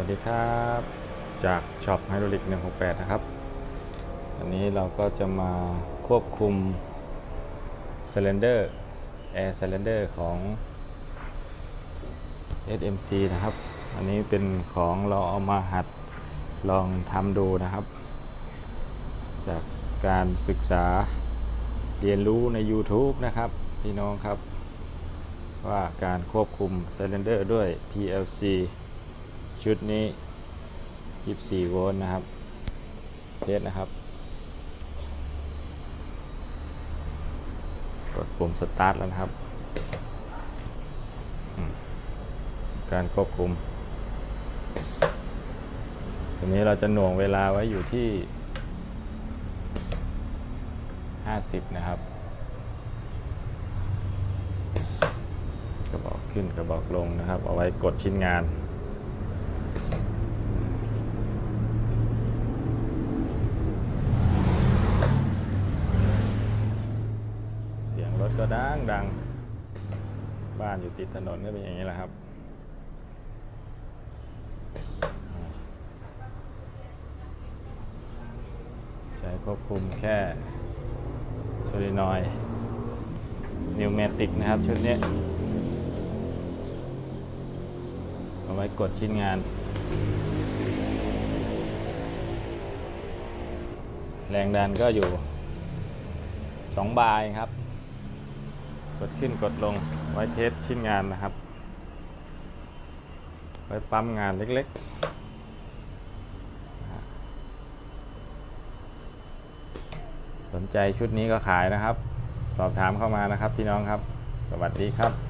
วัสดีครับ จากช็อปไฮดรอลิก 168 นะครับวันนี้เราก็จะมาควบคุม Cylinder Air Cylinder ของ SMC นะครับ อันนี้เป็นของเราเอามาหัดลองทำดูนะครับ จากการศึกษาเรียนรู้ใน YouTube นะครับ พี่น้องครับ ว่าการควบคุม Cylinder ด้วย PLC ชุดนี้ 24 โวลต์นะครับ เทสนะครับ กดปุ่มสตาร์ทแล้วนะครับ การควบคุมทีนี้เราจะหน่วงเวลาไว้อยู่ที่ 50 นะครับกระบอกขึ้นกระบอกลงนะครับ เอาไว้กดชิ้นงาน เสียงรถ ก็ดังดัง บ้านอยู่ติดถนนก็เป็นอย่างนี้แหละครับ ใช้ควบคุมแค่โซลินอยนิวเมติกนะครับชุดนี้เอาไว้กดชิ้นงาน แรงดันก็อยู่ 2 บาร์ครับ กดขึ้นกดลงไว้เทสชิ้นงานนะครับ ไว้ปั๊มงานเล็กๆ สนใจชุดนี้ก็ขายนะครับ สอบถามเข้ามานะครับพี่น้องครับ สวัสดีครับ